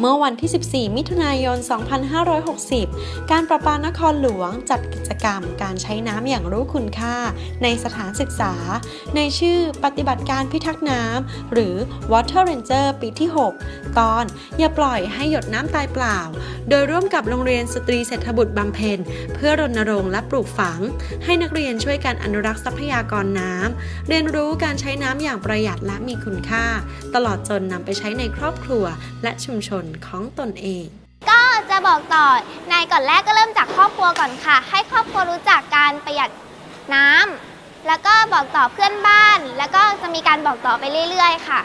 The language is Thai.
เมื่อวันที่ 14 มิถุนายน 2560 การประปานครหลวงจัดกิจกรรมการใช้น้ำอย่างรู้คุณค่า ในสถานศึกษา ในชื่อปฏิบัติการพิทักษ์น้ำหรือ Water Ranger ปีที่ 6 ตอนอย่าปล่อยให้หยดน้ำตายเปล่า โดยร่วมกับโรงเรียนสตรีเศรษฐบุตรบำเพ็ญ เพื่อรณรงค์และปลูกฝัง ให้นักเรียนช่วยกันอนุรักษ์ทรัพยากรน้ำเรียนรู้การใช้น้ำอย่างประหยัดและมีคุณค่า ตลอดจนนำไปใช้ในครอบครัวและชุมชนของตนเอง ก็จะบอกต่อในก่อนแรกก็เริ่มจากครอบครัวก่อนค่ะ ให้ครอบครัวรู้จักการประหยัดน้ำแล้วก็บอกต่อเพื่อนบ้าน แล้วก็จะมีการบอกต่อไปเรื่อย ๆ ค่ะ